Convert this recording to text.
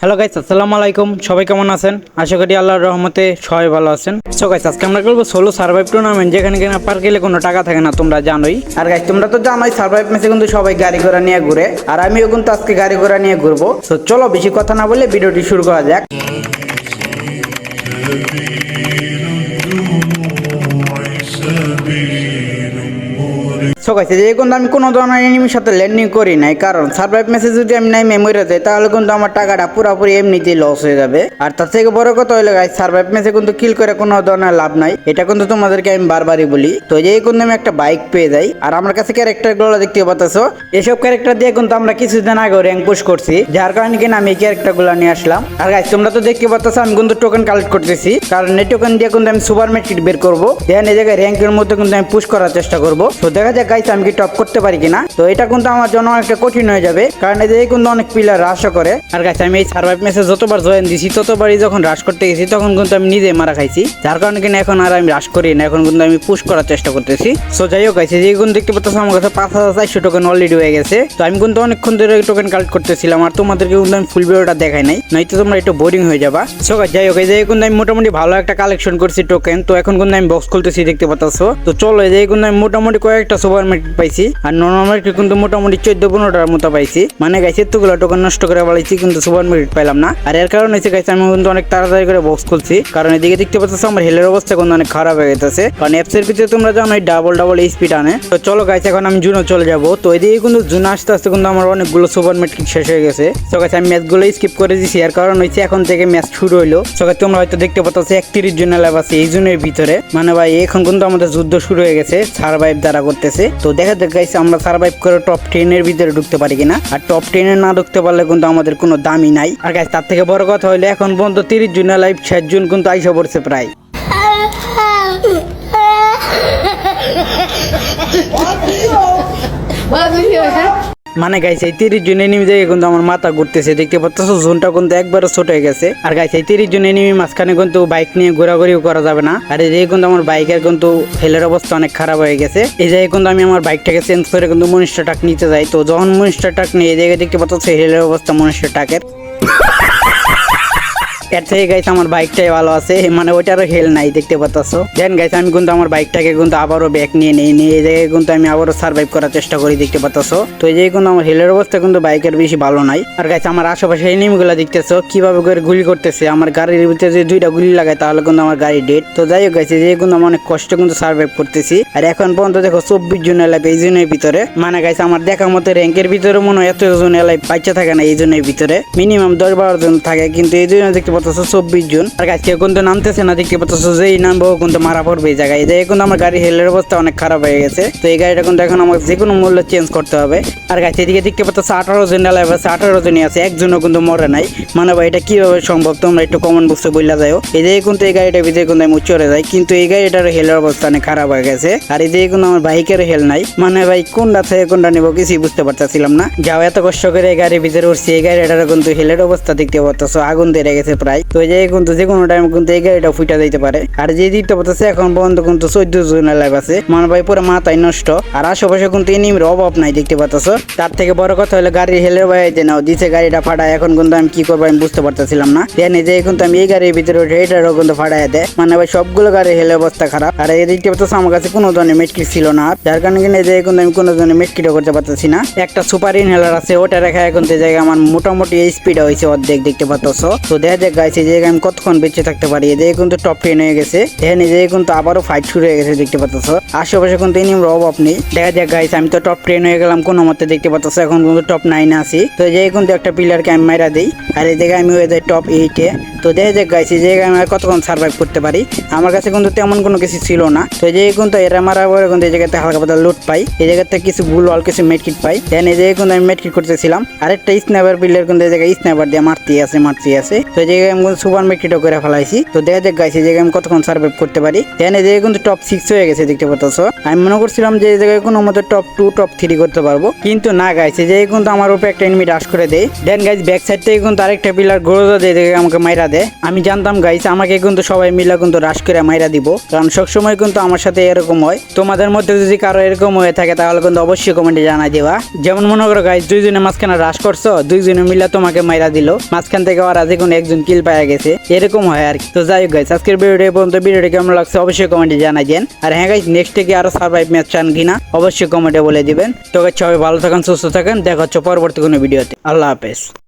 Hello guys আসসালামু আলাইকুম। সবাই কেমন আছেন? আশা করি আল্লাহর রহমতে সবাই ভালো আছেন। সো গাইস আজকে আমরা করব সোলো সার্ভাইভ টুর্নামেন্ট যেখানে কিনা পার গেলে কোনো টাকা থাকে না, তোমরা জানোই। আর গাইস তোমরা তো জানোই সার্ভাইভ ম্যাচে কিন্তু সবাই গাড়ি ঘোড়া নিয়ে ঘুরে। আর আমিও কিন্তু আজকে গাড়ি ঘোড়া নিয়ে ঘুরবো। সো চলো, বেশি কথা না বলে ভিডিওটি শুরু করা যাক। সো গাইস কিন্তু আমি কোনো ধরনের এনিমির সাথে ল্যান্ডিং করি নাই। কারণ সার্ভাইভ মেসেজ যদি আমি নাই মেমোরি যাই, তাহলে কিন্তু আমার টাকাটা পুরোপুরি এমনিতেই লস হয়ে যাবে। আর তার থেকে বড় কথা হলো গাইস সার্ভাইভ মেসে কিন্তু কিল করে কোনো ধরনের লাভ নাই। এটা কিন্তু তোমাদেরকে আমি বারবারই বলি। তো যে কিন্তু আমি একটা বাইক পেয়ে যাই। আর আমার কাছে ক্যারেক্টারগুলো দেখতে পাচ্ছ এসব ক্যারেক্টার দিয়ে কিন্তু আমরা কিছুদিন আগে র্যাঙ্ক পুশ করছি। যার কারণে কিনা আমি এই ক্যারেক্টারগুলো নিয়ে আসলাম। আর গাইস তোমরা তো দেখতে পাচ্ছ আমি কিন্তু টোকেন কালেক্ট করতেছি। কারণ এই টোকেন দিয়ে কিন্তু আমি সুপার মার্কেট বের করব। দেন এই জায়গায় র্যাঙ্কের মধ্যে কিন্তু আমি পুশ করার চেষ্টা করব। তো দেখা যাক গাইস আমি কি টপ করতে পারি কিনা? তো এটা কিন্তু আমার জন্য অনেকটা কঠিন হয়ে যাবে, কারণ যে কিন্তু অনেক প্লেয়ার হ্রাসও করে। আর গাইস আমি এই সার্ভাইভ মেসেজ যতবার জয়েন দিছি, ততবারই যখন হ্রাস করতে গেছি, তখন কিন্তু আমি নিজে মারা খাইছি। যার কারণে কিনা এখন আর আমি হ্রাস করি না, এখন কিন্তু আমি পুশ করার চেষ্টা করতেছি। সো যাই হোক গাইছে যে কিন্তু দেখতে পাচ্ছ আমার কাছে পাঁচ হাজার চারশো টোকেন অলরেডি হয়ে গেছে। তো আমি কিন্তু অনেকক্ষণ ধরে টোকেন কালেক্ট করতেছিলাম, আর তোমাদেরকে কিন্তু আমি ফুল ভিডিওটা দেখাই নাই। নয়তো তোমরা একটু বোরিং হয়ে যাবা। সো যাই হোক, এই যে কিন্তু আমি মোটামুটি ভালো একটা কালেকশন করছি টোকেন তো এখন কিন্তু আমি বক্স খুলতেছি, দেখতে পাচ্ছ তো চলো, এই যে কিন্তু আমি মোটামুটি কয়েকটা সুপার মার্কেট পাইছি। আর নর্মাল মার্কেট কিন্তু মোটামুটি চোদ্দ পনেরোটার মতো পাইছি। মানে গাইছে, এতগুলো টোকেন নষ্ট করে বলাইছি কিন্তু সুপার মার্কেট পাইলাম না। আর এর কারণে হচ্ছে গাইছে, আমি কিন্তু অনেক তাড়াতাড়ি করে বক্স খুলছি। কারণ এদিকে দেখতে পাচ্ছ, আমার হেলের অবস্থা কিন্তু অনেক খারাপ হয়ে গেছে। কারণ অ্যাপসের ভিতরে তোমরা জানো ডাবল ডাবল স্পিড আনে। তো চলো গাইছে, এখন আমি জুনো চলে যাব। তো এদিকে কিন্তু জুনো আসতে আসতে কিন্তু আমার অনেকগুলো সুপার মার্কেট শেষ হয়ে গেছে। তো গাইছে, আমি ম্যাচগুলো স্কিপ করে দিছি। এর কারণ হচ্ছে এখন থেকে ম্যাচ শুরু হইল। তো তোমরা হয়তো দেখতে পাচ্ছ, একত্রিশ জন লাভ আছে এই জুনের ভিতরে। মানে ভাই, এখন কিন্তু আমাদের যুদ্ধ শুরু হয়ে গেছে সার্ভাইভ দ্বারা করতেছে। তো দেখা যাক গাইছে আমরা সার্ভাইভ করে টপ টেন এর ভিতরে ঢুকতে পারি কিনা। আর টপ টেন এ না ঢুকতে পারলে কিন্তু আমাদের কোনো দামই নাই। আর গাইছে তার থেকে বড় কথা হইলে এখন পর্যন্ত তিরিশ জুন লাইভ ষাট জুন কিন্তু আইসা পড়ছে প্রায়। মানে গাইছে, এই তিরিশ জন এনিমি দেখে কিন্তু আমার মাথা ঘুরতেছে, দেখতে পাচ্ছ জোনটা কিন্তু একবারও ছোট হয়ে গেছে। আর গাইছে, এই তিরিশ জন এনিমি মাঝখানে কিন্তু বাইক নিয়ে ঘোরাঘুরিও করা যাবে না। আর এই কিন্তু আমার বাইকের কিন্তু হেলের অবস্থা অনেক খারাপ হয়ে গেছে। এই জায়গায় কিন্তু আমি আমার বাইকটাকে চেঞ্জ করে কিন্তু মনিস্টার টাক নিতে যাই। তো যখন মনিস্টার টাক নিয়ে এই জায়গায় দেখতে পাচ্ছ হেলের অবস্থা মনিস্টার টাকের এর থেকে গাইছে আমার বাইকটাই ভালো আছে মানে ওইটারও হেল নাই দেখতে পাচ্ছ দেন গাইছে আমি কিন্তু আমার বাইকটাকে কিন্তু আবারও ব্যাক নিয়ে নিই, নিয়ে এই জায়গায় কিন্তু আমি আবারও সার্ভাইভ করার চেষ্টা করি দেখতে পাচ্ছ তো এই জায়গায় কিন্তু আমার হেলের অবস্থা কিন্তু বাইকের বেশি ভালো নাই। আর গাইছে আমার আশেপাশে এনিমিগুলো দেখতেছো, কীভাবে করে গুলি করতেছে, আমার গাড়ির ভিতরে যদি দুইটা গুলি লাগায় তাহলে কিন্তু আমার গাড়ি ডেট তো যাই হোক গাইছে যে কিন্তু আমি অনেক কষ্ট কিন্তু সার্ভাইভ করতেছি। আর এখন পর্যন্ত দেখো চব্বিশ জন এলাকা এই জনের ভিতরে। মানে গাইছে আমার দেখার মতো র্যাঙ্কের ভিতরে মনে হয় এত জন এলাই বাচ্চা থাকে না এই জনের ভিতরে। মিনিমাম দশ বারো জন থাকে, কিন্তু এই জন্য দেখতে পাচ্ছ চব্বিশ জন। আর গাছ কিন্তু নামতেছে না, দেখতে পাচ্ছ যেই নামবো কিন্তু মারা পড়বে এই জায়গায়। এই কিন্তু আমার গাড়ি হেলের অবস্থা অনেক খারাপ হয়ে গেছে। তো এই গাড়িটা কিন্তু এখন আমাকে যে কোনো মূল্য চেঞ্জ করতে হবে। আর গাছ এদিকে দেখতে পাচ্ছ আঠারো জন এলাই আছে আঠারো জনই আছে, একজনও কিন্তু মরে নাই। মানে ভাই, এটা কীভাবে সম্ভব? তোমরা একটু কমন বক্সে বললা যাও। এই জায়গায় কিন্তু এই গাড়িটা ভিতরে কিন্তু আমি চড়ে যাই, কিন্তু এই গাড়িটার হেলের অবস্থা অনেক খারাপ হয়ে গেছে। আর এই জায়গায় কিন্তু আমার বাইকের হেল নাই। মানে ভাই, কোনটা থেকে কোনটা নিবো কিছুই বুঝতে পারতেছিলাম না। যাও, এত কষ্ট করে এই গাড়ির ভিতরে উঠছি, এই গাড়িটার কিন্তু হেলের অবস্থা দেখতে পাচ্ছ, আগুন দিয়ে গেছে প্রায় তো এই জায়গায় কিন্তু যে কোনো টাইম কিন্তু এই গাড়িটা ফুটা দিতে পারে। আর যে দিতে পারতেছে এখন পর্যন্ত কিন্তু চোদ্দ জন লাইভ আছে। মানে ভাই পুরো মাথায় নষ্ট। আর আশেপাশে কিন্তু এনিমির অভাব নাই, দেখতে পাচ্ছ তার থেকে বড় কথা হলো গাড়ির হেলের বাইতে নাও, দিছে গাড়িটা ফাটায়, এখন কিন্তু আমি কি করব আমি বুঝতে পারতেছিলাম না। দেন এই যে কিন্তু আমি এই গাড়ির ভিতরে এটারও কিন্তু ফাটাই দেয়। মানে ভাই সবগুলো গাড়ির হেলের অবস্থা খারাপ। আর এই দেখতে পাচ্ছ আমার কাছে কোনো ধরনের মেটকিট ছিল না। যার কারণে কিন্তু এই যে কিন্তু আমি কোনো ধরনের মেটকিটও করতে পারতেছি না। একটা সুপার ইনহেলার আছে, ওটা রেখা এখন যে জায়গায় আমার মোটামুটি স্পিড হয়েছে অর্ধেক, দেখতে পাচ্ছ তো দেখা যাক গাইছে, যে আমি কতক্ষণ বেঁচে থাকতে পারি এদিকে কিন্তু টপ টেন হয়ে গেছে। এই জায়গায় কিন্তু আবারও ফাইট শুরু হয়ে গেছে, দেখতে পাচ্ছ? আশেপাশে কিন্তু এনিম অভাব নেই। দেখা যাক গাইছে আমি তো টপ টেন হয়ে গেলাম, কোনো মতে দেখতে পাচ্ছ? এখন কিন্তু টপ নাইনে আছি। তো জায়গায় কিন্তু একটা প্লেয়ারকে আমি মাইরা দিই, আর জায়গায় আমি হয়ে যাই টপ এইটে তো দেখা যাক গাইছে জায়গায় আমি আর কতক্ষণ সার্ভাইভ করতে পারি? আমার কাছে কিন্তু তেমন কোনো কিছু ছিল না। তো জায়গায় কিন্তু এরা মারা পরে কিন্তু এই জায়গাতে হালকা পাতা লুট পাই। এই জায়গাতে কিছু ভুল অল কিছু মেডকিট পাই। দেন এই জায়গায় কিন্তু আমি মেডকিট করতেছিলাম। আরেকটা স্নাইপার প্লেয়ার কিন্তু এই জায়গায় স্নাইপার দিয়ে মারতে আছে মারতে আছে। তো এই জায়গায় জায়গায় আমি সুপার মার্কেটও করে ফেলাইছি। তো দেখা যাক গাইছে জায়গায় আমি কতক্ষণ সার্ভাইভ করতে পারি। দেন এই জায়গায় কিন্তু টপ সিক্স হয়ে গেছে, দেখতে পাচ্ছ আমি মনে করছিলাম যে এই জায়গায় কোনো মতো টপ টু টপ থ্রি করতে পারব। কিন্তু না গাইছে যে কিন্তু আমার উপরে একটা এনিমি রাশ করে দেয়। দেন গাইজ ব্যাক সাইড থেকে কিন্তু আরেকটা পিলার গ্রোজা দিয়ে দেখে আমাকে মাইরা দেয়। আমি জানতাম গাইছে আমাকে কিন্তু সবাই মিলে কিন্তু রাশ করে মাইরা দিব। কারণ সবসময় কিন্তু আমার সাথে এরকম হয়। তোমাদের মধ্যে যদি কারও এরকম হয়ে থাকে, তাহলে কিন্তু অবশ্যই কমেন্টে জানাই দেওয়া যেমন মনে করো গাইজ দুইজনে মাঝখানে রাশ করছ, দুইজনে মিলে তোমাকে মাইরা দিল। মাঝখান থেকে ওরা যে কোনো একজন কিল পাওয়া গেছে, এরকম হয় আর কি। তো যাই হোক গাইস আজকের ভিডিওটা পর্যন্ত। ভিডিওটা কেমন লাগছে অবশ্যই কমেন্টে জানাই দেন। আর হ্যাঁ গাইস নেক্সট থেকে আরও সার্ভাইভ ম্যাচ চান কিনা, অবশ্যই কমেন্টে বলে দিবেন। তো সবাই ভালো থাকেন, সুস্থ থাকেন। দেখা হচ্ছে পরবর্তী কোনো ভিডিওতে আল্লাহ হাফেজ।